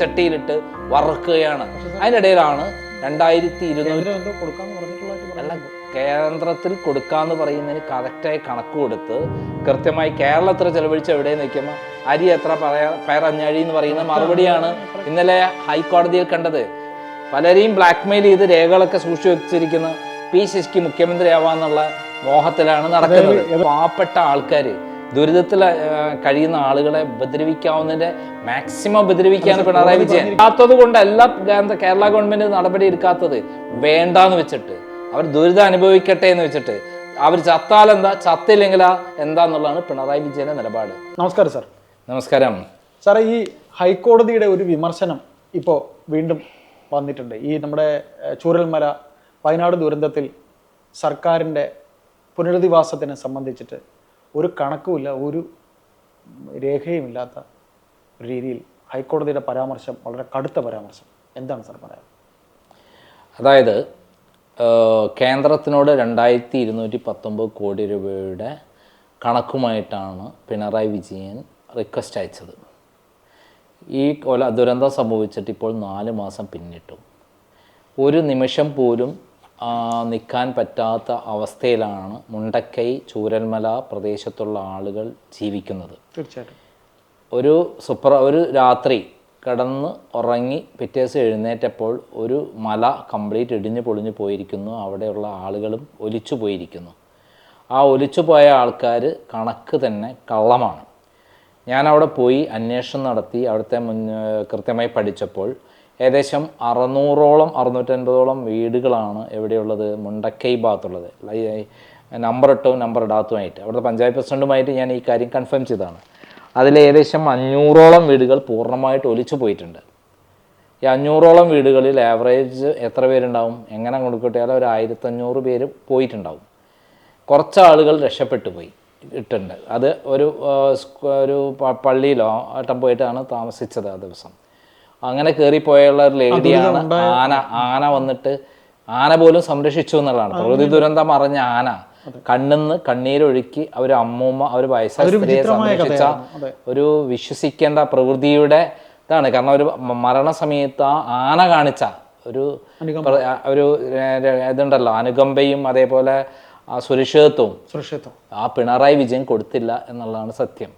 പിച്ചച്ചട്ടിയിലിട്ട് വറുക്കുകയാണ്. അതിനിടയിലാണ് രണ്ടായിരത്തി ഇരുന്നൂറ്റി അല്ല കേന്ദ്രത്തിൽ കൊടുക്കാന്ന് പറയുന്നതിന് കറക്റ്റായി കണക്ക് കൊടുത്ത് കൃത്യമായി കേരളത്തിൽ ചെലവഴിച്ച് എവിടെ നിൽക്കുമ്പോൾ അരി എത്ര പറയാ പയറഞ്ഞഴി എന്ന് പറയുന്ന മറുപടിയാണ് ഇന്നലെ ഹൈക്കോടതിയിൽ കണ്ടത്. പലരെയും ബ്ലാക്ക്മെയിൽ ചെയ്ത് രേഖകളൊക്കെ സൂക്ഷിച്ചു വെച്ചിരിക്കുന്ന പി ശശിക്ക് മുഖ്യമന്ത്രിയാവാന്നുള്ള മോഹത്തിലാണ് നടക്കുന്നത്. പാവപ്പെട്ട ആൾക്കാർ ദുരിതത്തിൽ കഴിയുന്ന ആളുകളെ ഉപദ്രവിക്കാവുന്നതിന്റെ മാക്സിമം ഉപദ്രവിക്കാണ് പിണറായി വിജയൻ. ഇല്ലാത്തത് കൊണ്ടല്ല കേരള ഗവൺമെന്റ് നടപടി എടുക്കാത്തത് വേണ്ടാന്ന് വെച്ചിട്ട് അവർ ദുരിതം അനുഭവിക്കട്ടെ എന്ന് വെച്ചിട്ട് അവർ ചത്താൽ എന്താ ചത്തില്ലെങ്കിലാ എന്താന്നുള്ളതാണ് പിണറായി വിജയന്റെ നിലപാട്. നമസ്കാരം സാർ. നമസ്കാരം. സാറേ ഈ ഹൈക്കോടതിയുടെ ഒരു വിമർശനം ഇപ്പോൾ വീണ്ടും വന്നിട്ടുണ്ട്. ഈ നമ്മുടെ ചൂരൽമല വയനാട് ദുരന്തത്തിൽ സർക്കാരിന്റെ പുനരധിവാസത്തിനെ സംബന്ധിച്ചിട്ട് ഒരു കണക്കുമില്ല ഒരു രേഖയുമില്ലാത്ത ഒരു രീതിയിൽ ഹൈക്കോടതിയുടെ പരാമർശം വളരെ കടുത്ത പരാമർശം. എന്താണ് സാർ പറയാൻ? അതായത് കേന്ദ്രത്തിനോട് രണ്ടായിരത്തി ഇരുന്നൂറ്റി പത്തൊമ്പത് കോടി രൂപയുടെ കണക്കുമായിട്ടാണ് പിണറായി വിജയൻ റിക്വസ്റ്റ് അയച്ചത്. ഈ കൊല ദുരന്തം സംഭവിച്ചിട്ട് ഇപ്പോൾ നാല് മാസം പിന്നിട്ടു. ഒരു നിമിഷം പോലും നിൽക്കാൻ പറ്റാത്ത അവസ്ഥയിലാണ് മുണ്ടക്കൈ ചൂരൽമല പ്രദേശത്തുള്ള ആളുകൾ ജീവിക്കുന്നത്. തീർച്ചയായിട്ടും. ഒരു സുപ്ര ഒരു രാത്രി കിടന്ന് ഉറങ്ങി പിറ്റേസ് എഴുന്നേറ്റപ്പോൾ ഒരു മല കംപ്ലീറ്റ് ഇടിഞ്ഞു പൊളിഞ്ഞു പോയിരിക്കുന്നു. അവിടെയുള്ള ആളുകളും ഒലിച്ചു പോയിരിക്കുന്നു. ആ ഒലിച്ചു പോയ ആൾക്കാർ കണക്ക് തന്നെ കള്ളമാണ്. ഞാൻ അവിടെ പോയി അന്വേഷണം നടത്തി അവിടുത്തെ മുൻ കൃത്യമായി പഠിച്ചപ്പോൾ ഏകദേശം അറുന്നൂറോളം അറുന്നൂറ്റൻപതോളം വീടുകളാണ് എവിടെയുള്ളത് മുണ്ടക്കൈ ഭാഗത്തുള്ളത്. നമ്പർ ഇട്ടും നമ്പർ ഇടാത്തതുമായിട്ട് അവിടുത്തെ പഞ്ചായത്ത് പ്രസിഡന്റുമായിട്ട് ഞാൻ ഈ കാര്യം കൺഫേം ചെയ്തതാണ്. അതിൽ ഏകദേശം അഞ്ഞൂറോളം വീടുകൾ പൂർണമായിട്ട് ഒലിച്ചു പോയിട്ടുണ്ട്. ഈ അഞ്ഞൂറോളം വീടുകളിൽ ആവറേജ് എത്ര പേരുണ്ടാവും എങ്ങനെ കൊടുക്കട്ടെയാലും ഒരു ആയിരത്തഞ്ഞൂറ് പേര് പോയിട്ടുണ്ടാവും. കുറച്ച് ആളുകൾ രക്ഷപ്പെട്ടു പോയി ഇട്ടുണ്ട്. അത് ഒരു ഒരു പള്ളിയിലോ ആട്ടം പോയിട്ടാണ് താമസിച്ചത് ആ ദിവസം. അങ്ങനെ കയറിപ്പോയുള്ള ഒരു ലേഡിയാണ് ആന. ആന വന്നിട്ട് ആന പോലും സംരക്ഷിച്ചു എന്നുള്ളതാണ്. പ്രകൃതി ദുരന്തം അറിഞ്ഞ ആന കണ്ണിന്ന് കണ്ണീരൊഴുക്കി അവർ അമ്മൂമ്മ അവർ വയസ്സായ സ്ത്രീയെ സംരക്ഷിച്ച ഒരു വിശ്വസിക്കേണ്ട പ്രകൃതിയുടെ ഇതാണ്. കാരണം ഒരു മരണ മരണസമയത്ത് ആ ആന കാണിച്ച ഒരു ഒരു ഇതുണ്ടല്ലോ. അനുകമ്പയും അതേപോലെ ആ സുരക്ഷിതത്വവും. സുരക്ഷിതത്വം. ആ പിണറായി വിജയൻ കൊടുത്തില്ല എന്നുള്ളതാണ് സത്യം.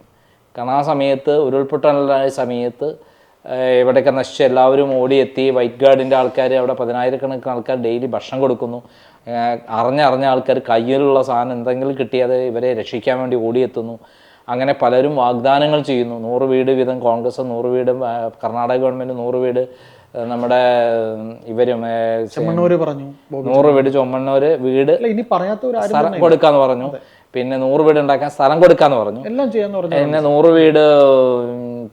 കാരണം ആ സമയത്ത് ഉരുൾപൊട്ടലായ സമയത്ത് ഇവിടെയൊക്കെ നശിച്ച് എല്ലാവരും ഓടിയെത്തി. വൈറ്റ് ഗാർഡിന്റെ ആൾക്കാർ അവിടെ പതിനായിരക്കണക്കിന് ആൾക്കാർ ഡെയിലി ഭക്ഷണം കൊടുക്കുന്നു. അറിഞ്ഞറിഞ്ഞ ആൾക്കാർ കയ്യിലുള്ള സാധനം എന്തെങ്കിലും കിട്ടിയത് ഇവരെ രക്ഷിക്കാൻ വേണ്ടി ഓടിയെത്തുന്നു. അങ്ങനെ പലരും വാഗ്ദാനങ്ങൾ ചെയ്യുന്നു. നൂറ് വീട് വീതം കോൺഗ്രസ് നൂറ് വീട് കർണാടക ഗവൺമെന്റ് നൂറ് വീട് നമ്മുടെ ഇവരും പറഞ്ഞു നൂറ് വീട് ചുമന്നവര് വീട് കൊടുക്കാന്ന് പറഞ്ഞു. പിന്നെ നൂറ് വീട് ഉണ്ടാക്കാൻ സ്ഥലം കൊടുക്കാന്ന് പറഞ്ഞു. എല്ലാം ചെയ്യാന്ന് പറഞ്ഞു. പിന്നെ നൂറ് വീട്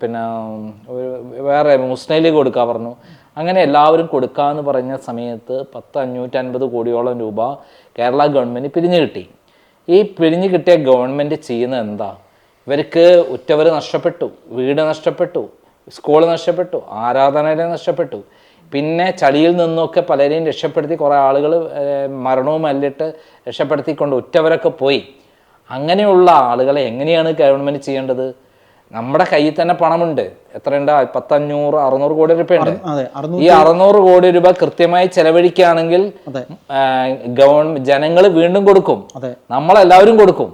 പിന്നെ വേറെ മുസ്ലിം ലീഗ് കൊടുക്കാൻ പറഞ്ഞു. അങ്ങനെ എല്ലാവരും കൊടുക്കാന്ന് പറഞ്ഞ സമയത്ത് പത്ത് അഞ്ഞൂറ്റൻപത് കോടിയോളം രൂപ കേരള ഗവൺമെന്റ് പിരിഞ്ഞു കിട്ടി. ഈ പിരിഞ്ഞു കിട്ടിയ ഗവൺമെന്റ് ചെയ്യുന്ന എന്താ? ഇവർക്ക് ഉറ്റവർ നഷ്ടപ്പെട്ടു വീട് നഷ്ടപ്പെട്ടു സ്കൂൾ നഷ്ടപ്പെട്ടു ആരാധനാലയം നഷ്ടപ്പെട്ടു. പിന്നെ ചളിയിൽ നിന്നൊക്കെ പലരെയും രക്ഷപ്പെടുത്തി കുറേ ആളുകൾ മരണവും അല്ലിട്ട് രക്ഷപ്പെടുത്തിക്കൊണ്ട് ഉറ്റവരൊക്കെ പോയി. അങ്ങനെയുള്ള ആളുകളെ എങ്ങനെയാണ് ഗവൺമെന്റ് ചെയ്യേണ്ടത്? നമ്മുടെ കയ്യിൽ തന്നെ പണമുണ്ട്. എത്രയുണ്ട്? പത്തഞ്ഞൂറ് അറുന്നൂറ് കോടി രൂപ ഉണ്ട് ഈ അറുന്നൂറ് കോടി രൂപ കൃത്യമായി ചെലവഴിക്കുകയാണെങ്കിൽ ഗവൺമെന്റ് ജനങ്ങൾ വീണ്ടും കൊടുക്കും. നമ്മളെല്ലാവരും കൊടുക്കും.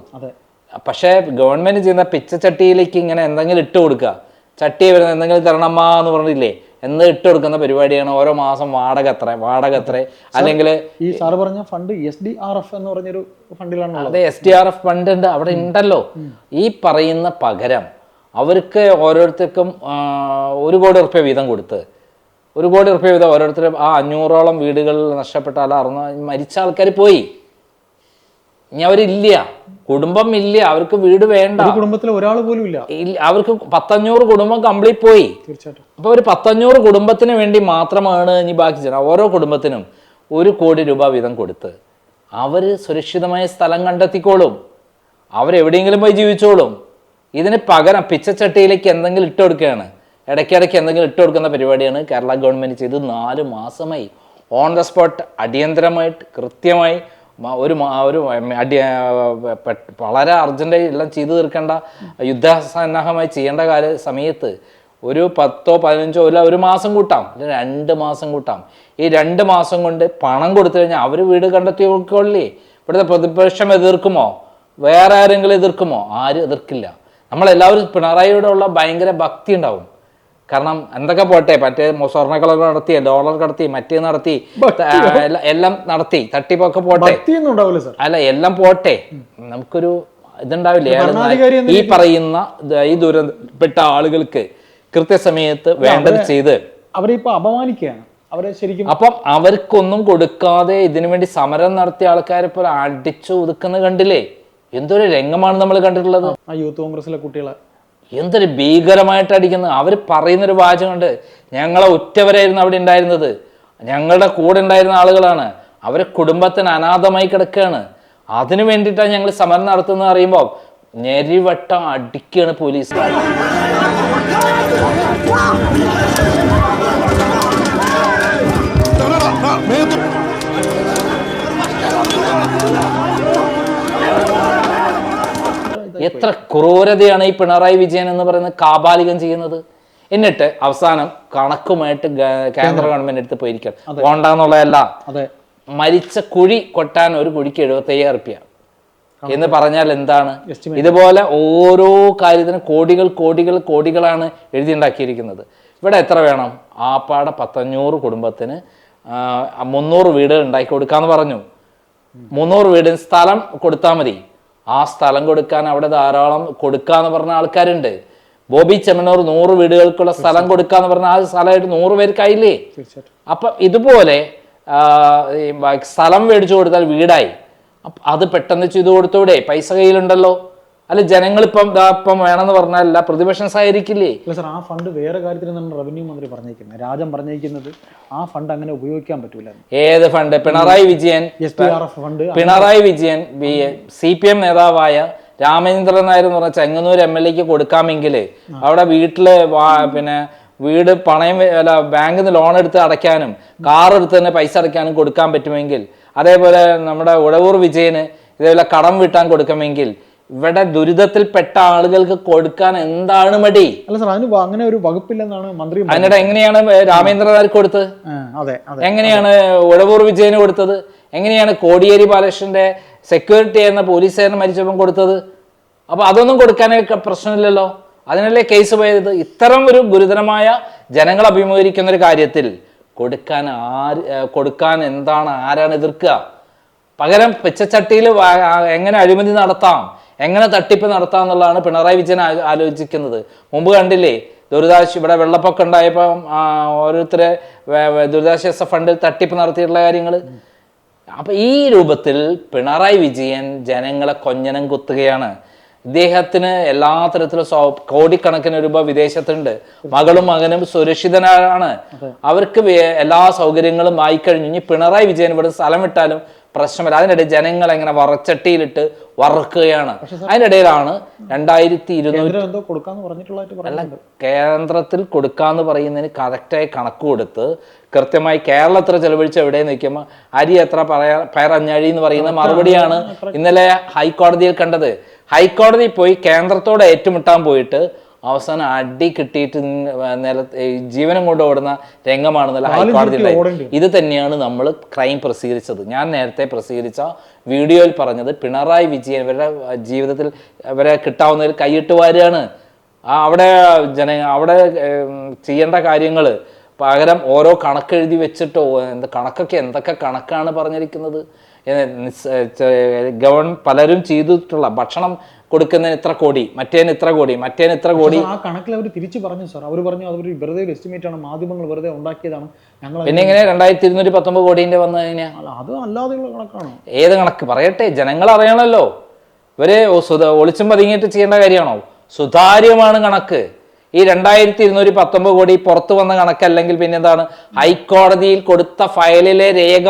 പക്ഷേ ഗവൺമെന്റ് ചെയ്യുന്ന പിച്ചച്ചട്ടിയിലേക്ക് ഇങ്ങനെ എന്തെങ്കിലും ഇട്ട് കൊടുക്കുക. ചട്ടി വരുന്ന എന്തെങ്കിലും തരണമ്മ എന്ന് പറഞ്ഞില്ലേ? എന്ന് ഇട്ട് കൊടുക്കുന്ന പരിപാടിയാണ് ഓരോ മാസം വാടക എത്ര വാടക എത്ര അല്ലെങ്കിൽ ഈ സാറ് പറഞ്ഞ fund S D R F എന്ന് പറഞ്ഞൊരു ഫണ്ടിലാണ് അതെ S D R F fund ഉണ്ട് അവിടെ ഉണ്ടല്ലോ. ഈ പറയുന്ന പകരം അവർക്ക് ഓരോരുത്തർക്കും ഒരു കോടി റുപ്യ വീതം കൊടുത്ത്. ഒരു കോടി റുപ്യ വീതം ഓരോരുത്തരും ആ അഞ്ഞൂറോളം വീടുകളിൽ നഷ്ടപ്പെട്ട അല്ല അറുന്ന മരിച്ച ആൾക്കാർ പോയി. ഇനി അവരില്ല. കുടുംബം ഇല്ല അവർക്ക് വീട് വേണ്ട. കുടുംബത്തിൽ ഒരാൾ പോലും ഇല്ല. അവർക്ക് പത്തഞ്ഞൂറ് കുടുംബം കംപ്ലീറ്റ് പോയി. തീർച്ചയായിട്ടും. അപ്പോൾ ഒരു പത്തഞ്ഞൂറ് കുടുംബത്തിന് വേണ്ടി മാത്രമാണ് ഇനി ബാക്കി ചെയ്യുന്നത്. ഓരോ കുടുംബത്തിനും ഒരു കോടി രൂപ വീതം കൊടുത്ത് അവർ സുരക്ഷിതമായ സ്ഥലം കണ്ടെത്തിക്കോളും. അവരെവിടെയെങ്കിലും പോയി ജീവിച്ചോളും. ഇതിന് പകരം പിച്ചച്ചട്ടിയിലേക്ക് എന്തെങ്കിലും ഇട്ട് കൊടുക്കുകയാണ്. ഇടയ്ക്കിടയ്ക്ക് എന്തെങ്കിലും ഇട്ട് കൊടുക്കുന്ന പരിപാടിയാണ് കേരള ഗവൺമെന്റ് ചെയ്ത് നാല് മാസമായി ഓൺ ദ സ്പോട്ട് അടിയന്തരമായിട്ട് കൃത്യമായി ഒരു ഒരു അടി വളരെ അർജന്റായി എല്ലാം ചെയ്തു തീർക്കേണ്ട യുദ്ധസന്നാഹമായി ചെയ്യേണ്ട കാല സമയത്ത് ഒരു പത്തോ പതിനഞ്ചോ ഇല്ല ഒരു മാസം കൂട്ടാം. രണ്ട് മാസം കൂട്ടാം. ഈ രണ്ട് മാസം കൊണ്ട് പണം കൊടുത്തു കഴിഞ്ഞാൽ അവർ വീട് കണ്ടെത്തി നോക്കിക്കൊള്ളേ ഇവിടുത്തെ പ്രതിപക്ഷം എതിർക്കുമോ? വേറെ ആരെങ്കിലും എതിർക്കുമോ? ആരും എതിർക്കില്ല. നമ്മളെല്ലാവരും പിണറായിയോടുള്ള ഭയങ്കര ഭക്തി ഉണ്ടാവും. കാരണം എന്തൊക്കെ പോട്ടെ മറ്റേ സ്വർണക്കളൊക്കെ നടത്തി ഡോളർ കടത്തി മറ്റേ നടത്തി എല്ലാം- നടത്തി തട്ടിപ്പൊക്കെ പോട്ടെ. അല്ല എല്ലാം പോട്ടെ. നമുക്കൊരു ഇതുണ്ടാവില്ലേ. ഈ പറയുന്ന ഈ ദുരന്തപ്പെട്ട ആളുകൾക്ക് കൃത്യസമയത്ത് വേണ്ടത് ചെയ്ത്. അവരെ ഇപ്പൊ അപമാനിക്കുകയാണ്. അവരെ ശരിക്കും അപ്പം അവർക്കൊന്നും കൊടുക്കാതെ ഇതിനു വേണ്ടി സമരം നടത്തിയ ആൾക്കാരെ പോലെ അടിച്ചു ഒതുക്കുന്നത് കണ്ടില്ലേ? എന്തൊരു രംഗമാണ് നമ്മൾ കണ്ടിട്ടുള്ളത്. ആ യൂത്ത് കോൺഗ്രസിലെ കുട്ടികളെ എന്തൊരു ഭീകരമായിട്ട് അടിക്കുന്നത് അവർ പറയുന്നൊരു വാചകമുണ്ട് ഞങ്ങളെ ഒറ്റവരായിരുന്നു അവിടെ ഉണ്ടായിരുന്നത് ഞങ്ങളുടെ കൂടെ ഉണ്ടായിരുന്ന ആളുകളാണ് അവരെ കുടുംബത്തിന് അനാഥമായി കിടക്കുകയാണ് അതിനു വേണ്ടിയിട്ടാണ് ഞങ്ങൾ സമരം നടത്തുന്നത് അറിയുമ്പോൾ ഞെരിവട്ടം അടിക്കുകയാണ് പോലീസ് എത്ര ക്രൂരതയാണ് ഈ പിണറായി വിജയൻ എന്ന് പറയുന്നത് കാബാലികം ചെയ്യുന്നത്? എന്നിട്ട് അവസാനം കണക്കുമായിട്ട് കേന്ദ്ര ഗവൺമെന്റ് എടുത്ത് പോയിരിക്കണം പോണ്ടെന്നുള്ളതല്ല അതെ. മരിച്ച കുഴി കൊട്ടാൻ ഒരു കുഴിക്ക് എഴുപത്തി അയ്യായിരം റുപ്യ എന്ന് പറഞ്ഞാൽ എന്താണ്? ഇതുപോലെ ഓരോ കാര്യത്തിനും കോടികൾ കോടികൾ കോടികളാണ് എഴുതിയുണ്ടാക്കിയിരിക്കുന്നത്. ഇവിടെ എത്ര വേണം? ആപ്പാടെ പത്തഞ്ഞൂറ് കുടുംബത്തിന് മുന്നൂറ് വീടുകൾ ഉണ്ടാക്കി കൊടുക്കാന്ന് പറഞ്ഞു. മുന്നൂറ് വീടിന് സ്ഥലം കൊടുത്താൽ മതി. ആ സ്ഥലം കൊടുക്കാൻ അവിടെ ധാരാളം കൊടുക്കാന്ന് പറഞ്ഞ ആൾക്കാരുണ്ട്. ബോബി ചെമ്മനൂർ നൂറ് വീടുകൾക്കുള്ള സ്ഥലം കൊടുക്കാന്ന് പറഞ്ഞ ആ സ്ഥലമായിട്ട് നൂറ് പേർക്കായില്ലേ? അപ്പൊ ഇതുപോലെ സ്ഥലം മേടിച്ചു കൊടുത്താൽ വീടായി. അത് പെട്ടെന്ന് ചെയ്തു കൊടുത്തൂടെ? പൈസ കയ്യിലുണ്ടല്ലോ. അല്ല ജനങ്ങളിപ്പം ദാ ഇപ്പം വേണമെന്ന് പറഞ്ഞാലല്ല പ്രതിപക്ഷം സഹകരിക്കില്ലേ അല്ല സാർ ആ ഫണ്ട് വേറെ കാര്യത്തിൽ നിന്നാണ് റവന്യൂ മന്ത്രി പറഞ്ഞിരിക്കുന്നത് രാജൻ പറഞ്ഞിരിക്കുന്നത് ആ ഫണ്ട് അങ്ങനെ ഉപയോഗിക്കാൻ പറ്റൂല ഏത് fund? Pinarayi Vijayan fund Pinarayi Vijayan B C P M നേതാവായ രാമചന്ദ്രൻ നായർ എന്ന് പറഞ്ഞ ചെങ്ങന്നൂർ എം എൽ എക്ക് കൊടുക്കാമെങ്കിൽ അവിടെ വീട്ടിൽ പിന്നെ വീട് പണയം അല്ല ബാങ്കിൽ നിന്ന് ലോൺ എടുത്ത് അടയ്ക്കാനും കാർ എടുത്ത് തന്നെ പൈസ അടയ്ക്കാനും കൊടുക്കാൻ പറ്റുമെങ്കിൽ അതേപോലെ നമ്മുടെ ഉഴവൂർ വിജയന് ഇതേപോലെ കടം വീട്ടാൻ കൊടുക്കുമെങ്കിൽ ഇവിടെ ദുരിതത്തിൽപ്പെട്ട ആളുകൾക്ക് കൊടുക്കാൻ എന്താണ് മടി? അല്ല സാർ അതിന് അങ്ങനെ ഒരു വകുപ്പില്ലെന്നാണ് മന്ത്രി. അതിനിടെ എങ്ങനെയാണ് രാമേന്ദ്രൻ നായർ കൊടുത്തത്? അതെ എങ്ങനെയാണ് ഉഴവൂർ വിജയന് കൊടുത്തത്? എങ്ങനെയാണ് കോടിയേരി ബാലകൃഷ്ണന്റെ സെക്യൂരിറ്റി എന്ന പോലീസുകാരൻ മരിച്ചപ്പം കൊടുത്തത്? അപ്പൊ അതൊന്നും കൊടുക്കാനൊക്കെ പ്രശ്നമില്ലല്ലോ. അതിനല്ലേ കേസ് പോയത്? ഇത്തരം ഒരു ഗുരുതരമായ ജനങ്ങൾ അഭിമുഖീകരിക്കുന്ന ഒരു കാര്യത്തിൽ കൊടുക്കാൻ ആര് കൊടുക്കാൻ എന്താണ് ആരാണ് എതിർക്കുക? പകരം പിച്ചച്ചട്ടിയിൽ എങ്ങനെ അഴിമതി നടത്താം? എങ്ങനെ തട്ടിപ്പ് നടത്താം എന്നുള്ളതാണ് പിണറായി വിജയൻ ആലോചിക്കുന്നത്. മുമ്പ് കണ്ടില്ലേ ദുരിതാശ്വാസ ഇവിടെ വെള്ളപ്പൊക്കം ഉണ്ടായപ്പോൾ ഓരോരുത്തരെ ദുരിതാശ്വാസ ഫണ്ടിൽ തട്ടിപ്പ് നടത്തിയിട്ടുള്ള കാര്യങ്ങൾ അപ്പൊ ഈ രൂപത്തിൽ പിണറായി വിജയൻ ജനങ്ങളെ കൊഞ്ഞനം കുത്തുകയാണ്. ഇദ്ദേഹത്തിന് എല്ലാ തരത്തിലും സ്വ- കോടിക്കണക്കിന് രൂപ വിദേശത്തുണ്ട്. മകളും മകനും സുരക്ഷിതനാണ്. അവർക്ക് എല്ലാ സൗകര്യങ്ങളും ആയിക്കഴിഞ്ഞു. ഇനി പിണറായി വിജയൻ ഇവിടെ സ്ഥലം വിട്ടാലും പ്രശ്നമില്ല. അതിനിടെ ജനങ്ങൾ എങ്ങനെ വറച്ചട്ടിയിലിട്ട് വറക്കുകയാണ്. അതിനിടയിലാണ് രണ്ടായിരത്തി ഇരുന്നൂറ്റി കേന്ദ്രത്തിൽ കൊടുക്കാന്ന് പറയുന്നതിന് കറക്റ്റായി കണക്ക് കൊടുത്ത് കൃത്യമായി കേരളത്തിൽ ചെലവഴിച്ച് എവിടെ നിൽക്കുമ്പോൾ അരി എത്ര പറയാ പയറഞ്ഞഴി എന്ന് പറയുന്ന മറുപടിയാണ് ഇന്നലെ ഹൈക്കോടതിയിൽ കണ്ടത്. ഹൈക്കോടതി പോയി കേന്ദ്രത്തോട് ഏറ്റുമുട്ടാൻ പോയിട്ട് അവസാനം അടി കിട്ടിയിട്ട് നില ജീവനം കൊണ്ട് ഓടുന്ന രംഗമാണെന്നല്ല ഹൈക്കോടതി ഇത് തന്നെയാണ് നമ്മൾ ക്രൈം പ്രസിദ്ധീകരിച്ചത്. ഞാൻ നേരത്തെ പ്രസിദ്ധീകരിച്ച വീഡിയോയിൽ പറഞ്ഞത് പിണറായി വിജയൻ ഇവരുടെ ജീവിതത്തിൽ ഇവരെ കിട്ടാവുന്നതിൽ കൈയിട്ട് വാരുകയാണ്. ആ അവിടെ ജന അവിടെ ചെയ്യേണ്ട കാര്യങ്ങൾ പകരം ഓരോ കണക്കെഴുതി വെച്ചിട്ടോ എന്ത് കണക്കൊക്കെ എന്തൊക്കെ കണക്കാണ് പറഞ്ഞിരിക്കുന്നത് ഗവൺ പലരും ചെയ്തിട്ടുള്ള ഭക്ഷണം കൊടുക്കുന്നതിന് ഇത്ര കോടി മറ്റേന് ഇത്ര കോടി മറ്റേന് ഇത്ര കോടി. ആ കണക്കിൽ അവർ തിരിച്ചു പറഞ്ഞു സാർ. അവർ പറഞ്ഞു അവർ വെറുതെ എസ്റ്റിമേറ്റ് ആണ് മാധ്യമങ്ങൾ വെറുതെ ഉണ്ടാക്കിയതാണ്. ഞങ്ങൾ പിന്നെ ഇങ്ങനെ രണ്ടായിരത്തി ഇരുന്നൂറ്റി പത്തൊമ്പത് കോടിന്റെ വന്നു കഴിഞ്ഞാൽ അത് അല്ലാതെയുള്ള കണക്കാണ്. ഏത് കണക്ക്? പറയട്ടെ ജനങ്ങൾ അറിയണമല്ലോ ഇവർ ഒളിച്ചും പതുങ്ങിയിട്ട് ചെയ്യേണ്ട കാര്യമാണോ? സുതാര്യമാണ് കണക്ക്. ഈ രണ്ടായിരത്തി ഇരുന്നൂറ്റി പത്തൊമ്പത് കോടി പുറത്തു വന്ന കണക്കല്ലെങ്കിൽ പിന്നെ എന്താണ് ഹൈക്കോടതിയിൽ കൊടുത്ത ഫയലിലെ രേഖ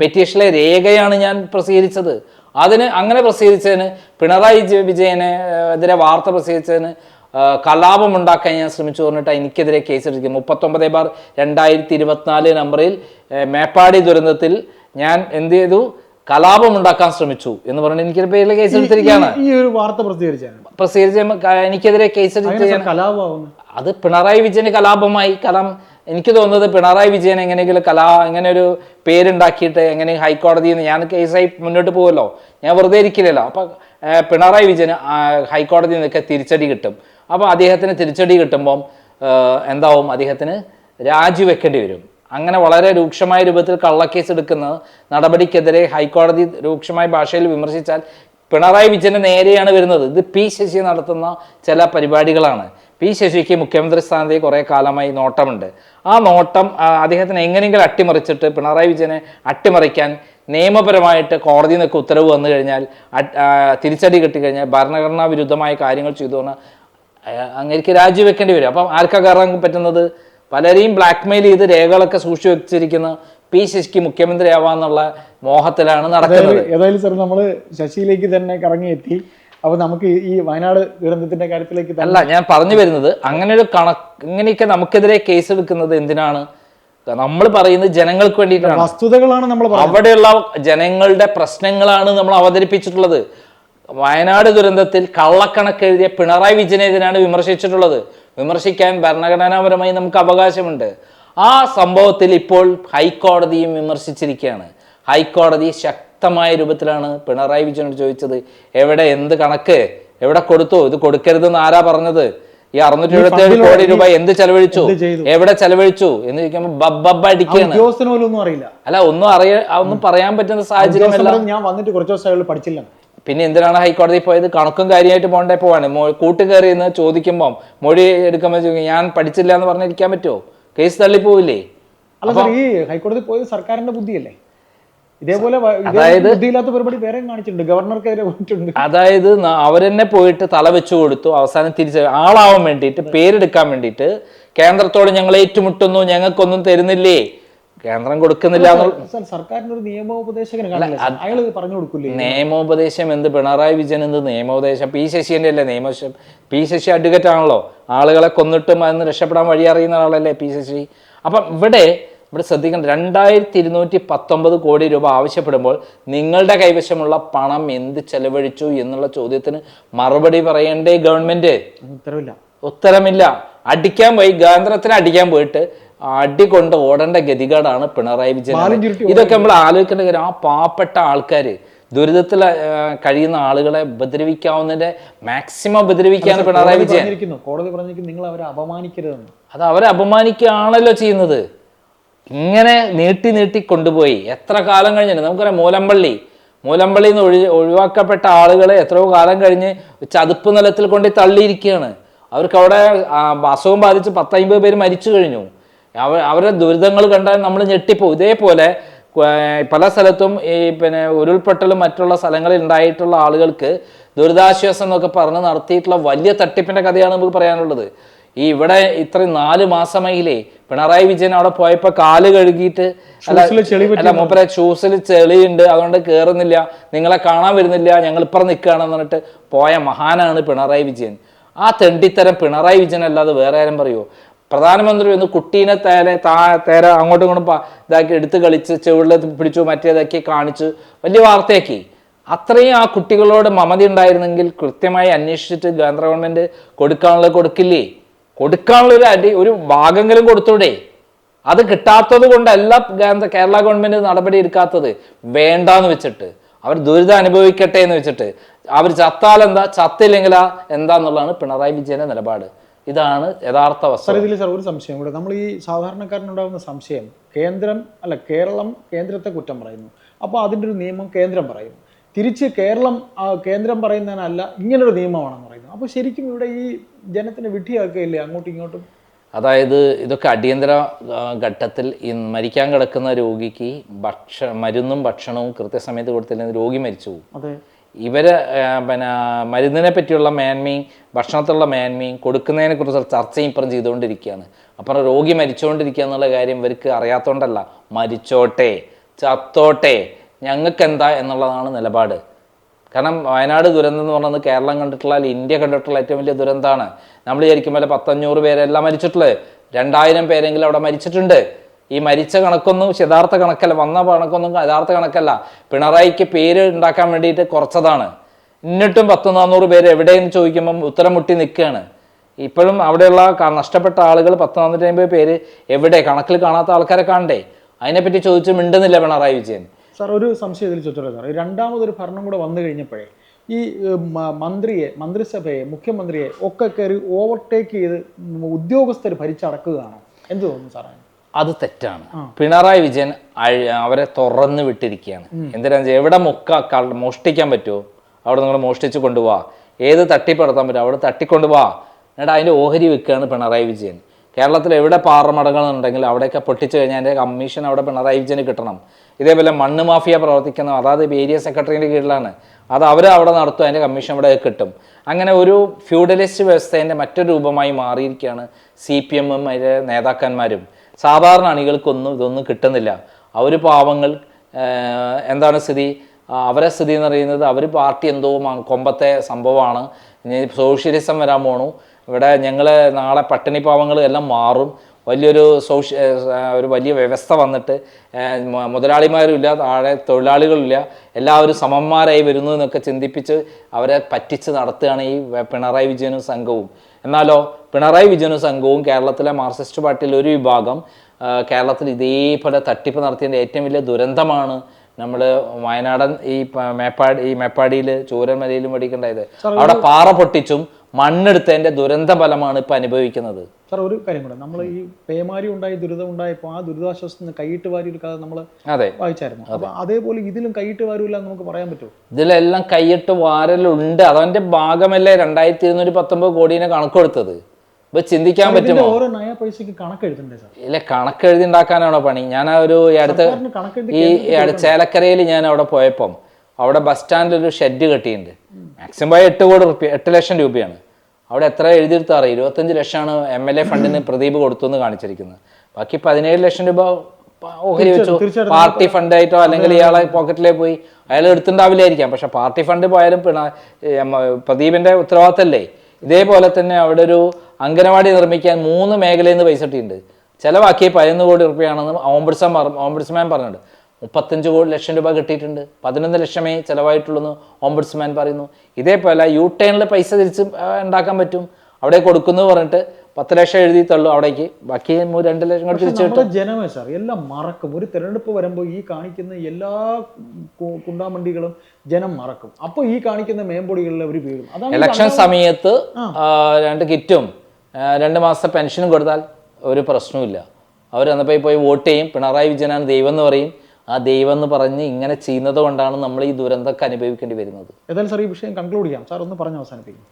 പെറ്റീഷനിലെ രേഖയാണ് ഞാൻ പ്രസിദ്ധീകരിച്ചത്. അതിന് അങ്ങനെ പ്രസിദ്ധീകരിച്ചതിന് പിണറായി വിജയന് എതിരെ വാർത്ത പ്രസിദ്ധീകരിച്ചതിന് കലാപം ഉണ്ടാക്കാൻ ഞാൻ ശ്രമിച്ചു പറഞ്ഞിട്ട് എനിക്കെതിരെ കേസെടുക്കും മുപ്പത്തൊമ്പത് ബാർ രണ്ടായിരത്തി ഇരുപത്തിനാല് നമ്പറിൽ മേപ്പാടി ദുരന്തത്തിൽ ഞാൻ എന്ത് ചെയ്തു? കലാപം ഉണ്ടാക്കാൻ ശ്രമിച്ചു എന്ന് പറഞ്ഞ് എനിക്കൊരു പേരിൽ കേസ് എടുത്തിരിക്കുകയാണ് ഈ ഒരു വാർത്ത പ്രസിദ്ധീകരിച്ചാണ്. പ്രസിദ്ധീകരിച്ച എനിക്കെതിരെ കേസ് എടുത്തിരിക്കുന്നത് കലാപമാവുന്നു. അത് പിണറായി വിജയന് കലാപമായി കലാം എനിക്ക് തോന്നുന്നത് പിണറായി വിജയൻ എങ്ങനെയെങ്കിലും കലാ അങ്ങനെ ഒരു പേരുണ്ടാക്കിയിട്ട് എങ്ങനെ ഹൈക്കോടതിയിൽ നിന്ന് ഞാൻ കേസായി മുന്നോട്ട് പോകുമല്ലോ ഞാൻ വെറുതെ ഇരിക്കില്ലല്ലോ. അപ്പൊ പിണറായി വിജയന് ഹൈക്കോടതിയിൽ നിന്നൊക്കെ തിരിച്ചടി കിട്ടും. അപ്പോൾ അദ്ദേഹത്തിന് തിരിച്ചടി കിട്ടുമ്പം എന്താവും? അദ്ദേഹത്തിന് രാജിവെക്കേണ്ടി വരും. അങ്ങനെ വളരെ രൂക്ഷമായ രൂപത്തിൽ കള്ളക്കേസ് എടുക്കുന്ന നടപടിക്കെതിരെ ഹൈക്കോടതി രൂക്ഷമായ ഭാഷയിൽ വിമർശിച്ചാൽ പിണറായി വിജയന് നേരെയാണ് വരുന്നത്. ഇത് പി ശശി നടത്തുന്ന ചില പരിപാടികളാണ്. പി ശശിക്ക് മുഖ്യമന്ത്രി സ്ഥാനത്തേക്ക് കുറേ കാലമായി നോട്ടമുണ്ട്. ആ നോട്ടം അദ്ദേഹത്തിന് എങ്ങനെയെങ്കിലും അട്ടിമറിച്ചിട്ട് പിണറായി വിജയനെ അട്ടിമറിക്കാൻ നിയമപരമായിട്ട് കോടതിയിൽ നിന്നൊക്കെ ഉത്തരവ് വന്നു കഴിഞ്ഞാൽ തിരിച്ചടി കിട്ടിക്കഴിഞ്ഞാൽ ഭരണഘടനാ വിരുദ്ധമായ കാര്യങ്ങൾ ചെയ്തു എന്ന് അങ്ങേക്ക് രാജിവെക്കേണ്ടി വരും. അപ്പം ആർക്കാ കയറാൻ പറ്റുന്നത്? പലരെയും ബ്ലാക്ക്മെയിൽ ചെയ്ത് രേഖകളൊക്കെ സൂക്ഷിച്ചു വെച്ചിരിക്കുന്ന പി ശശിക്ക് മുഖ്യമന്ത്രി ആവാന്നുള്ള മോഹത്തിലാണ് നടക്കുന്നത്. ഏതായാലും സാർ നമ്മൾ ശശിയിലേക്ക് തന്നെ കറങ്ങിയെത്തി. അപ്പൊ നമുക്ക് ഈ- വയനാട് ദുരന്തത്തിന്റെ കാര്യത്തിലേക്ക് അല്ല ഞാൻ പറഞ്ഞു വരുന്നത് അങ്ങനെ ഒരു കണക്ക് ഇങ്ങനെയൊക്കെ നമുക്കെതിരെ കേസ് എടുക്കുന്നത് എന്തിനാണ്? നമ്മൾ പറയുന്നത് ജനങ്ങൾക്ക് വേണ്ടിയിട്ടാണ്. വസ്തുതകളാണ് നമ്മൾ അവിടെയുള്ള ജനങ്ങളുടെ പ്രശ്നങ്ങളാണ് നമ്മൾ അവതരിപ്പിച്ചിട്ടുള്ളത്. വയനാട് ദുരന്തത്തിൽ കള്ളക്കണക്ക് എഴുതിയ പിണറായി വിജയനെതിരാണ് വിമർശിച്ചിട്ടുള്ളത്. വിമർശിക്കാൻ ഭരണഘടനാപരമായി നമുക്ക് അവകാശമുണ്ട്. ആ സംഭവത്തിൽ ഇപ്പോൾ ഹൈക്കോടതിയും വിമർശിച്ചിരിക്കുകയാണ്. ഹൈക്കോടതി ശക്തമായ രൂപത്തിലാണ് പിണറായി വിജയനോട് ചോദിച്ചത് എവിടെ എന്ത് കണക്ക്? എവിടെ കൊടുത്തു? ഇത് കൊടുക്കരുതെന്ന് ആരാ പറഞ്ഞത്? ഈ അറുന്നൂറ്റി എഴുപത്തി ഏഴ് കോടി രൂപ എന്ത് ചെലവഴിച്ചു? എവിടെ ചെലവഴിച്ചു? എന്ന് ചോദിക്കുമ്പോൾ അടിക്കുകയാണ് അല്ല ഒന്നും അറിയ ഒന്നും പറയാൻ പറ്റുന്ന സാഹചര്യമല്ല ഞാൻ വന്നിട്ട് കുറച്ച് ദിവസമായി പഠിച്ചില്ല. പിന്നെ എന്തിനാണ് ഹൈക്കോടതി പോയത്? കണക്കും കാര്യമായിട്ട് പോകണ്ടേ പോവാണ്. കൂട്ടുകയറി എന്ന് ചോദിക്കുമ്പോൾ മൊഴി എടുക്കുമ്പോൾ ഞാൻ പഠിച്ചില്ല എന്ന് പറഞ്ഞിരിക്കാൻ പറ്റുമോ കേസ് തള്ളിപ്പോവില്ലേ? അല്ല സാർ ഈ ഹൈക്കോടതി പോയത് സർക്കാരിന്റെ ബുദ്ധിയല്ലേ? ഇതേപോലെ അതായത് ബുദ്ധിയില്ലാത്ത പരിപാടി വേറെ കാണിച്ചിട്ടുണ്ട്. ഗവർണർക്കെതിരെ പോയിട്ടുണ്ട് അതായത് അവരെന്നെ പോയിട്ട് തല വെച്ചു കൊടുത്തു. അവസാനം തിരിച്ച് ആളാവാൻ വേണ്ടിയിട്ട് പേരെടുക്കാൻ വേണ്ടിയിട്ട് കേന്ദ്രത്തോട് ഞങ്ങൾ ഏറ്റുമുട്ടുന്നു. ഞങ്ങൾക്കൊന്നും തരുന്നില്ലേ? കേന്ദ്രം കൊടുക്കുന്നില്ല സർക്കാരിന്റെ ഒരു അയാൾ പറഞ്ഞു കൊടുക്കില്ലേ നിയമോപദേശം എന്ത്? പിണറായി വിജയൻ എന്ത് നിയമോപദേശം? പി ശശിന്റെ അല്ലേ നിയമോപദേശം? പി ശശി അഡ്വക്കേറ്റ് ആണല്ലോ. ആളുകളെ കൊന്നിട്ടും അതിന് രക്ഷപ്പെടാൻ വഴി അറിയുന്ന ആളല്ലേ പി ശശി? അപ്പം ഇവിടെ ഇവിടെ ശ്രദ്ധിക്കണം രണ്ടായിരത്തി ഇരുന്നൂറ്റി പത്തൊമ്പത് കോടി രൂപ ആവശ്യപ്പെടുമ്പോൾ നിങ്ങളുടെ കൈവശമുള്ള പണം എന്ത് ചെലവഴിച്ചു എന്നുള്ള ചോദ്യത്തിന് മറുപടി പറയണ്ടേ ഗവൺമെന്റ്? ഉത്തരവില്ല. ഉത്തരമില്ല. അടിക്കാൻ പോയി കേന്ദ്രത്തിന് അടിക്കാൻ പോയിട്ട് അടി കൊണ്ട് ഓടേണ്ട ഗതികേടാണ് പിണറായി വിജയൻ. ഇതൊക്കെ നമ്മൾ ആലോചിക്കേണ്ട കാര്യം ആ പാവപ്പെട്ട ആൾക്കാർ ദുരിതത്തിൽ കഴിയുന്ന ആളുകളെ ഉപദ്രവിക്കാവുന്നതിന്റെ മാക്സിമം ഉപദ്രവിക്കാണ് പിണറായി വിജയൻ. കോടതി പറഞ്ഞിരിക്കുന്നു നിങ്ങൾ അവരെ അപമാനിക്കരുതെന്ന്. അത് അവരെ അപമാനിക്കുകയാണല്ലോ ചെയ്യുന്നത്. ഇങ്ങനെ നീട്ടി നീട്ടി കൊണ്ടുപോയി. എത്ര കാലം കഴിഞ്ഞിട്ട്? നമുക്കറിയാം മൂലമ്പള്ളി. മൂലമ്പള്ളിയിൽ നിന്ന് ഒഴി ഒഴിവാക്കപ്പെട്ട ആളുകളെ എത്രയോ കാലം കഴിഞ്ഞ് ചതുപ്പ് നിലത്തിൽ കൊണ്ട് തള്ളിയിരിക്കുകയാണ്. അവർക്ക് അവിടെ അസുഖം ബാധിച്ച് പത്തമ്പത് പേര് മരിച്ചു കഴിഞ്ഞു. അവ അവരുടെ ദുരിതങ്ങൾ കണ്ടാൽ നമ്മൾ ഞെട്ടിപ്പോ ഇതേപോലെ പല സ്ഥലത്തും ഈ പിന്നെ ഉരുൾപൊട്ടലും മറ്റുള്ള സ്ഥലങ്ങളിൽ ഉണ്ടായിട്ടുള്ള ആളുകൾക്ക് ദുരിതാശ്വാസം എന്നൊക്കെ പറഞ്ഞ് നടത്തിയിട്ടുള്ള വലിയ തട്ടിപ്പിന്റെ കഥയാണ് നമുക്ക് പറയാനുള്ളത്. ഈ ഇവിടെ ഇത്രയും നാല് മാസമായില്ലേ പിണറായി വിജയൻ അവിടെ പോയപ്പോ കാൽ കഴുകിയിട്ട് അല്ല മൂപ്പരെ ഷൂസിൽ ചെളിയുണ്ട് അതുകൊണ്ട് കേറുന്നില്ല നിങ്ങളെ കാണാൻ വരുന്നില്ല ഞങ്ങൾ ഇപ്പുറം നിൽക്കുകയാണെന്ന് പറഞ്ഞിട്ട് പോയ മഹാനാണ് പിണറായി വിജയൻ. ആ തെണ്ടിത്തരം പിണറായി വിജയൻ അല്ലാതെ വേറെ ആരും പറയുമോ പ്രധാനമന്ത്രി ഒന്ന് കുട്ടീനെ തേരെ താ തേര അങ്ങോട്ടും ഇങ്ങോട്ടും ഇതാക്കി എടുത്ത് കളിച്ച് ചെവിളിൽ പിടിച്ചു മറ്റേതാക്കി കാണിച്ച് വലിയ വാർത്തയാക്കി. അത്രയും ആ കുട്ടികളോട് മമതി ഉണ്ടായിരുന്നെങ്കിൽ കൃത്യമായി അന്വേഷിച്ചിട്ട് കേന്ദ്ര ഗവൺമെന്റ് കൊടുക്കാനുള്ള കൊടുക്കില്ലേ? കൊടുക്കാനുള്ള ഒരു അടി ഒരു ഭാഗങ്ങളും കൊടുത്തൂടെ? അത് കിട്ടാത്തത് കൊണ്ടല്ല കേരള ഗവൺമെന്റ് നടപടി എടുക്കാത്തത്. വേണ്ടാന്ന് വെച്ചിട്ട്. അവർ ദുരിതം അനുഭവിക്കട്ടെ എന്ന് വെച്ചിട്ട്. അവർ ചത്താൽ എന്താ? ചത്തില്ലെങ്കിലാ എന്താന്നുള്ളതാണ് പിണറായി വിജയന്റെ നിലപാട്. ഇതാണ് യഥാർത്ഥ വസ്തുത. ഇതിൽ സാർ ഒരു സംശയം കൂടെ. നമ്മൾ ഈ സാധാരണക്കാരനുണ്ടാകുന്ന സംശയം കേന്ദ്രം അല്ല കേരളം കേന്ദ്രത്തെ കുറ്റം പറയുന്നു. അപ്പോൾ അതിന്റെ ഒരു നിയമം കേന്ദ്രം പറയുന്നു. തിരിച്ച് കേരളം കേന്ദ്രം പറയുന്നതിനല്ല ഇങ്ങനൊരു നിയമമാണെന്ന് പറയുന്നു. അപ്പോൾ ശരിക്കും ഇവിടെ ഈ ജനത്തിന് വിട്ടിയാക്കുകയില്ലേ അങ്ങോട്ടും ഇങ്ങോട്ടും? അതായത് ഇതൊക്കെ അടിയന്തര ഘട്ടത്തിൽ ഈ മരിക്കാൻ കിടക്കുന്ന രോഗിക്ക് ഭക്ഷ മരുന്നും ഭക്ഷണവും കൃത്യസമയത്ത് കൊടുത്തില്ലെങ്കിൽ രോഗി മരിച്ചു പോകും. അതെ. ഇവർ പിന്നെ മരുന്നിനെ പറ്റിയുള്ള മേന്മയും ഭക്ഷണത്തിലുള്ള മേന്മയും കൊടുക്കുന്നതിനെ കുറിച്ചുള്ള ചർച്ചയും ഇപ്പം ചെയ്തുകൊണ്ടിരിക്കുകയാണ്. അപ്പം രോഗി മരിച്ചുകൊണ്ടിരിക്കുക എന്നുള്ള കാര്യം ഇവർക്ക് അറിയാത്തതുകൊണ്ടല്ല മരിച്ചോട്ടെ ചത്തോട്ടെ ഞങ്ങൾക്ക് എന്താ എന്നുള്ളതാണ് നിലപാട്. കാരണം വയനാട് ദുരന്തം എന്ന് പറഞ്ഞത് കേരളം കണ്ടിട്ടുള്ള ഇന്ത്യ കണ്ടിട്ടുള്ള ഏറ്റവും വലിയ ദുരന്തമാണ് നമ്മൾ വിചാരിക്കും പോലെ പത്തഞ്ഞൂറ് പേരെല്ലാം മരിച്ചിട്ടുള്ളത്. രണ്ടായിരം പേരെങ്കിലും അവിടെ മരിച്ചിട്ടുണ്ട്. ഈ മരിച്ച കണക്കൊന്നും യഥാർത്ഥ കണക്കല്ല. വന്ന കണക്കൊന്നും യഥാർത്ഥ കണക്കല്ല. പിണറായിക്ക് പേര് ഉണ്ടാക്കാൻ വേണ്ടിയിട്ട് കുറച്ചതാണ്. എന്നിട്ടും പത്ത് നാനൂറ് പേര് എവിടെയെന്ന് ചോദിക്കുമ്പം ഉത്തരം മുട്ടി നിൽക്കുകയാണ്. ഇപ്പോഴും അവിടെയുള്ള നഷ്ടപ്പെട്ട ആളുകൾ പത്ത് നാനൂറ്റി അമ്പത് പേര് എവിടെ? കണക്കിൽ കാണാത്ത ആൾക്കാരെ കാണണ്ടേ? അതിനെപ്പറ്റി ചോദിച്ച് മിണ്ടുന്നില്ല പിണറായി വിജയൻ. സാർ ഒരു സംശയം ഇതിൽ ചോദിച്ചോളൂ സാർ. രണ്ടാമതൊരു ഭരണം കൂടെ വന്നു കഴിഞ്ഞപ്പോഴേ ഈ മന്ത്രിയെ മന്ത്രിസഭയെ മുഖ്യമന്ത്രിയെ ഒക്കെ കയറി ഓവർടേക്ക് ചെയ്ത് ഉദ്യോഗസ്ഥർ ഭരിച്ചടക്കുകയാണ്? എന്ത് തോന്നുന്നു സാറേ? അത് തെറ്റാണ്. പിണറായി വിജയൻ അവരെ തുറന്നു വിട്ടിരിക്കുകയാണ്. എന്തിനാ എവിടെ മുക്ക മോഷ്ടിക്കാൻ പറ്റുമോ അവിടെ നിങ്ങൾ മോഷ്ടിച്ച് കൊണ്ടുപോവാ. ഏത് തട്ടിപ്പ് പറ്റുമോ പറ്റും അവിടെ തട്ടിക്കൊണ്ടുപോവാ. എന്നിട്ട് അതിന്റെ ഓഹരി വെക്കുകയാണ് പിണറായി വിജയൻ. കേരളത്തിൽ എവിടെ പാറമടകളുണ്ടെങ്കിൽ അവിടെയൊക്കെ പൊട്ടിച്ചു കഴിഞ്ഞാൽ അതിന്റെ കമ്മീഷൻ അവിടെ പിണറായി വിജയന് കിട്ടണം. ഇതേപോലെ മണ്ണ് മാഫിയ പ്രവർത്തിക്കുന്ന അതായത് ഏരിയ സെക്രട്ടറിയുടെ കീഴിലാണ്. അത് അവർ അവിടെ നടത്തും അതിന്റെ കമ്മീഷൻ അവിടെ കിട്ടും. അങ്ങനെ ഒരു ഫ്യൂഡലിസ്റ്റ് വ്യവസ്ഥേന്റെ മറ്റൊരു രൂപമായി മാറിയിരിക്കുകയാണ് സി പി എമ്മും അതിന്റെ നേതാക്കന്മാരും. സാധാരണ അണികൾക്കൊന്നും ഇതൊന്നും കിട്ടുന്നില്ല. അവർ പാവങ്ങൾ എന്താണ് സ്ഥിതി? അവരെ സ്ഥിതി എന്ന് പറയുന്നത് അവർ പാർട്ടി എന്തോ കൊമ്പത്തെ സംഭവമാണ്. സോഷ്യലിസം വരാൻ പോണു. ഇവിടെ ഞങ്ങൾ നാളെ പട്ടിണി പാവങ്ങൾ എല്ലാം മാറും. വലിയൊരു സോഷ്യ ഒരു വലിയ വ്യവസ്ഥ വന്നിട്ട് മുതലാളിമാരുമില്ല താഴെ തൊഴിലാളികളില്ല. എല്ലാവരും സമന്മാരായി വരുന്നു എന്നൊക്കെ ചിന്തിപ്പിച്ച് അവരെ പറ്റിച്ച് നടത്തുകയാണ് ഈ പിണറായി വിജയനും സംഘവും. എന്നാലോ പിണറായി വിജയനും സംഘവും കേരളത്തിലെ മാർക്സിസ്റ്റ് പാർട്ടിയിലെ ഒരു വിഭാഗം കേരളത്തിൽ ഇതേപോലെ തട്ടിപ്പ് നടത്തിയതിന്റെ ഏറ്റവും വലിയ ദുരന്തമാണ് നമ്മൾ വയനാടൻ ഈ മേപ്പാടി ഈ മേപ്പാടിയിൽ ചൂരമലയിലും പഠിക്കേണ്ടത് അവിടെ പാറ പൊട്ടിച്ചും മണ്ണെടുത്തതിന്റെ ദുരന്ത ഫലമാണ് ഇപ്പം അനുഭവിക്കുന്നത്. സാർ ഒരു കാര്യം കൂടെ. നമ്മൾ ഈ പേമാരി ഉണ്ടായി ദുരിതം ഉണ്ടായപ്പോൾ ആ ദുരിതാശ്വാസത്തിൽ നിന്ന് കൈയിട്ട് വാരി ഒരു കഥ നമ്മൾ അതെ. വായിച്ചായിരുന്നു. അപ്പൊ അതേപോലെ ഇതിലും കൈയിട്ട് വാരൂല എന്ന് നമുക്ക് പറയാൻ പറ്റുമോ? ഇതിലെല്ലാം കൈയിട്ട് വാരലുണ്ട്. അതവന്റെ ഭാഗമല്ലേ രണ്ടായിരത്തി ഇരുന്നൂറ്റി പത്തൊമ്പത് കോടീനെ കണക്കെടുത്തത്. ഇപ്പൊ ചിന്തിക്കാൻ പറ്റുമോ? ഓരോ നയ പൈസക്ക് കണക്ക് എഴുതണ്ടേ സാർ. ഇല്ല കണക്കെഴുതി ഉണ്ടാക്കാനാണോ പണി? ഞാൻ ആ ഒരു അടുത്ത് ഈ ചേലക്കരയിൽ ഞാൻ അവിടെ പോയപ്പം അവിടെ ബസ് സ്റ്റാൻഡിൽ ഒരു ഷെഡ് കെട്ടിയിട്ടുണ്ട്. മാക്സിമം പോയ എട്ട് കോടി റുപ്യ എട്ട് ലക്ഷം രൂപയാണ്. അവിടെ എത്ര എഴുതിയെടുത്ത് അറിയാം? ഇരുപത്തഞ്ച് ലക്ഷമാണ് എം എൽ എ ഫണ്ടിന് പ്രദീപ് കൊടുത്തു എന്ന് കാണിച്ചിരിക്കുന്നത്. ബാക്കി പതിനേഴ് ലക്ഷം രൂപ ഓഹരി വെച്ചു. പാർട്ടി ഫണ്ടായിട്ടോ അല്ലെങ്കിൽ ഇയാളെ പോക്കറ്റിലേ പോയി അയാൾ എടുത്തിണ്ടാവില്ലായിരിക്കാം. പക്ഷെ പാർട്ടി ഫണ്ട് പോയാലും പിണ പ്രദീപിന്റെ ഉത്തരവാദിത്തമല്ലേ ഇതേപോലെ തന്നെ അവിടെ ഒരു അംഗനവാടി നിർമ്മിക്കാൻ മൂന്ന് മേഖലയിൽ നിന്ന് പൈസ കിട്ടിയിട്ടുണ്ട് ചിലവാക്കിയ പതിനൊന്ന് കോടി റുപ്യാണെന്ന് ഓംബുഡ്സ്മാൻ പറഞ്ഞു ഓംബുഡ്സ്മാൻ പറഞ്ഞിട്ടുണ്ട്. മുപ്പത്തഞ്ച് കോടി ലക്ഷം രൂപ കിട്ടിയിട്ടുണ്ട്. പതിനൊന്ന് ലക്ഷമേ ചിലവായിട്ടുള്ളൂ എന്ന് ഓംബുഡ്സ്മാൻ പറയുന്നു. ഇതേപോലെ യു ടേണിൽ പൈസ തിരിച്ച് ഉണ്ടാക്കാൻ പറ്റും. അവിടെ കൊടുക്കുന്നു പറഞ്ഞിട്ട് പത്ത് ലക്ഷം എഴുതി തള്ളു അവിടേക്ക്. ബാക്കി രണ്ട് ലക്ഷം കൂടെ തിരിച്ചു ജനമേ സാർ എല്ലാം മറക്കും. ഒരു തിരഞ്ഞെടുപ്പ് വരുമ്പോൾ ഈ കാണിക്കുന്ന എല്ലാ കുണ്ടാമണ്ടികളും ജനം മറക്കും. അപ്പോൾ ഈ കാണിക്കുന്ന മേമ്പൊടികളിൽ അവർ വീഴും ഇലക്ഷൻ സമയത്ത് രണ്ട് കിറ്റും രണ്ട് മാസത്തെ പെൻഷനും കൊടുത്താൽ ഒരു പ്രശ്നവുമില്ല. അവർ അന്നപ്പോൾ പോയി വോട്ട് ചെയ്യും. പിണറായി വിജയനാണ് ദൈവം എന്ന് പറയും. ആ ദൈവം എന്ന് പറഞ്ഞ് ഇങ്ങനെ ചെയ്യുന്നത് കൊണ്ടാണ് നമ്മൾ ഈ ദുരന്തമൊക്കെ അനുഭവിക്കേണ്ടി വരുന്നത്. ഏതായാലും സാർ ഈ വിഷയം കൺക്ലൂഡ് ചെയ്യാം. സാർ ഒന്ന് പറഞ്ഞ് അവസാനിപ്പിക്കും.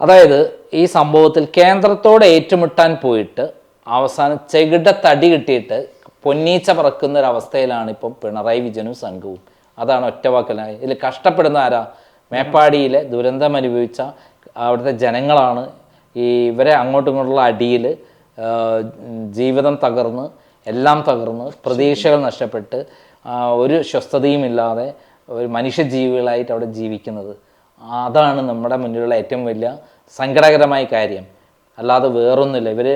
അതായത് ഈ സംഭവത്തിൽ കേന്ദ്രത്തോട് ഏറ്റുമുട്ടാൻ പോയിട്ട് അവസാനം ചെകിട തടി കിട്ടിയിട്ട് പൊന്നീച്ച പറക്കുന്ന ഒരു അവസ്ഥയിലാണ് ഇപ്പം പിണറായി വിജയനും സംഘവും. അതാണ് ഒറ്റവാക്കലായി ഇതിൽ കഷ്ടപ്പെടുന്ന ആരാ? മേപ്പാടിയിലെ ദുരന്തം അനുഭവിച്ച അവിടുത്തെ ജനങ്ങളാണ്. ഈ ഇവരെ അങ്ങോട്ടും ഇങ്ങോട്ടുള്ള അടിയിൽ ജീവിതം തകർന്ന് എല്ലാം തകർന്ന് പ്രതീക്ഷകൾ നഷ്ടപ്പെട്ട് ഒരു സ്വസ്ഥതയും ഇല്ലാതെ ഒരു മനുഷ്യജീവികളായിട്ട് അവിടെ ജീവിക്കുന്നത്. അതാണ് നമ്മുടെ മുന്നിലുള്ള ഏറ്റവും വലിയ സങ്കടകരമായ കാര്യം. അല്ലാതെ വേറൊന്നുമില്ല. ഇവർ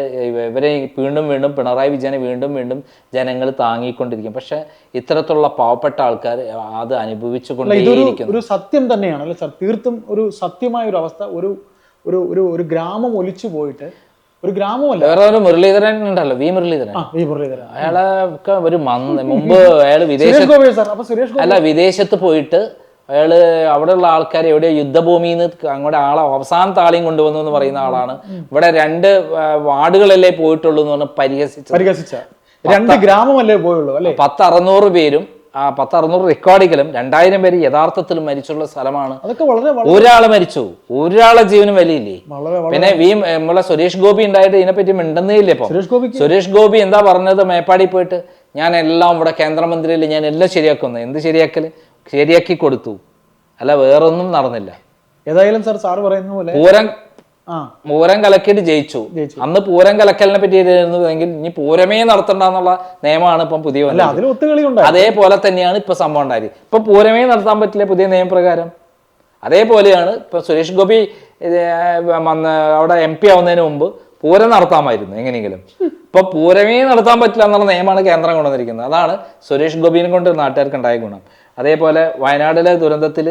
ഇവരെ വീണ്ടും വീണ്ടും പിണറായി വിജയനെ വീണ്ടും വീണ്ടും ജനങ്ങൾ താങ്ങിക്കൊണ്ടിരിക്കും. പക്ഷേ ഇത്തരത്തിലുള്ള പാവപ്പെട്ട ആൾക്കാർ അത് അനുഭവിച്ചു കൊണ്ടേയിരിക്കുന്നു ഒരു സത്യം തന്നെയാണ്. അല്ലെ സർ തീർത്തും ഒരു സത്യമായ ഒരു അവസ്ഥ ഒരു ഒരു ഒരു ഗ്രാമം ഒലിച്ചു പോയിട്ട് ഒരു ഗ്രാമമല്ല വേറെ ഒരു മുരളീധരൻ ഉണ്ടല്ലോ വി മുരളീധരൻ. വി മുരളീധരൻ. അയാളെ ഒക്കെ ഒരു മന്ത് മുമ്പ് അയാൾ വിദേശ സുരേഷ് ഗോപി സാർ സുരേഷ് ഗോപി അല്ല വിദേശത്ത് പോയിട്ട് അയാൾ അവിടെയുള്ള ആൾക്കാർ എവിടെയോ യുദ്ധഭൂമിയിൽ നിന്ന് അങ്ങോട്ട് ആളെ അവസാനത്തെ ആളെയും കൊണ്ടുവന്നു എന്ന് പറയുന്ന ആളാണ്. ഇവിടെ രണ്ട് വാർഡുകളല്ലേ പോയിട്ടുള്ളൂ എന്ന് പറഞ്ഞ് പരിഹസിച്ചു. പരിഹസിച്ച രണ്ട് ഗ്രാമമല്ലേ പോയുള്ളൂ അല്ലെ? പത്ത് അറുന്നൂറ് പേരും ആ പത്ത് അറുന്നൂറ് റെക്കോർഡിക്കലും രണ്ടായിരം പേര് യഥാർത്ഥത്തിൽ മരിച്ചുള്ള സ്ഥലമാണ്. ഒരാൾ മരിച്ചു. ഒരാളെ ജീവനും വലിയില്ലേ? പിന്നെ വി നമ്മളെ സുരേഷ് ഗോപി ഉണ്ടായിട്ട് ഇതിനെപ്പറ്റി മിണ്ടുന്നേ ഇല്ല ഇപ്പൊ? സുരേഷ് ഗോപി സുരേഷ് ഗോപി എന്താ പറഞ്ഞത്? മേപ്പാടി പോയിട്ട് ഞാൻ എല്ലാം ഇവിടെ കേന്ദ്രമന്ത്രിയിൽ ഞാൻ എല്ലാം ശരിയാക്കുന്നു. എന്ത് ശരിയാക്കൽ? ശരിയാക്കി കൊടുത്തു. അല്ല വേറൊന്നും നടന്നില്ല. ഏതായാലും സാർ സാർ പറയുന്ന പോലെ പൂരം പൂരം കലക്കിട്ട് ജയിച്ചു. അന്ന് പൂരം കലക്കലിനെ പറ്റി ഇനി പൂരമേ നടത്തണ്ടെന്നുള്ള നിയമമാണ് ഇപ്പം പുതിയ അതേപോലെ തന്നെയാണ് ഇപ്പൊ സംഭവം ഉണ്ടായത്. ഇപ്പൊ പൂരമേ നടത്താൻ പറ്റില്ല പുതിയ നിയമപ്രകാരം. അതേപോലെയാണ് ഇപ്പൊ സുരേഷ് ഗോപി അവിടെ എം പി ആവുന്നതിന് മുമ്പ് പൂരം നടത്താമായിരുന്നു എങ്ങനെയെങ്കിലും. ഇപ്പൊ പൂരമേ നടത്താൻ പറ്റില്ല എന്നുള്ള നിയമമാണ് കേന്ദ്രം കൊണ്ടുവന്നിരിക്കുന്നത്. അതാണ് സുരേഷ് ഗോപിനെ കൊണ്ട് നാട്ടുകാർക്ക് ഉണ്ടായ ഗുണം. അതേപോലെ വയനാടിലെ ദുരന്തത്തിൽ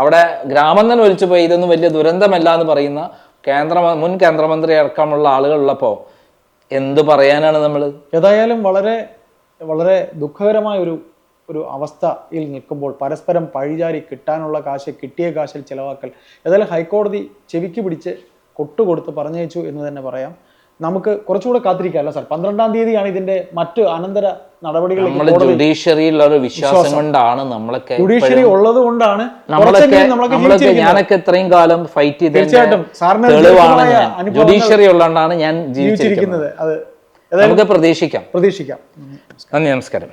അവിടെ ഗ്രാമം തന്നെ ഒലിച്ചു പോയി ഇതൊന്നും വലിയ ദുരന്തമല്ല എന്ന് പറയുന്ന കേന്ദ്ര മുൻ കേന്ദ്രമന്ത്രി അടക്കമുള്ള ആളുകളുള്ളപ്പോൾ എന്ത് പറയാനാണ് നമ്മൾ ഏതായാലും വളരെ വളരെ ദുഃഖകരമായ ഒരു ഒരു അവസ്ഥയിൽ നിൽക്കുമ്പോൾ പരസ്പരം പഴിചാരി കിട്ടാനുള്ള കാശ് കിട്ടിയ കാശിൽ ചിലവാക്കൽ. ഏതായാലും ഹൈക്കോടതി ചെവിക്ക് പിടിച്ച് കൊട്ടുകൊടുത്ത് പറഞ്ഞയച്ചു എന്ന് തന്നെ പറയാം. നമുക്ക് കുറച്ചുകൂടെ കാത്തിരിക്കാമല്ലോ സാർ. പന്ത്രണ്ടാം തീയതിയാണ് ഇതിന്റെ മറ്റ് അനന്തര നടപടികൾ ജുഡീഷ്യറിയിലുള്ള ഒരു വിശ്വാസം. കൊണ്ടാണ് നമ്മളൊക്കെ ജുഡീഷ്യറി ഉള്ളത് കൊണ്ടാണ് നമ്മളൊക്കെ. ഞാനൊക്കെ ഇത്രയും കാലം ഫൈറ്റ് ചെയ്ത് തീർച്ചയായിട്ടും. സാറിന് ജുഡീഷ്യറി ഉള്ളതുകൊണ്ടാണ് ഞാൻ ജീവിച്ചിരിക്കുന്നത്. ജീവിച്ചിരിക്കുന്നത്. അത് നമുക്ക് പ്രതീക്ഷിക്കാം. പ്രതീക്ഷിക്കാം. നന്ദി നമസ്കാരം.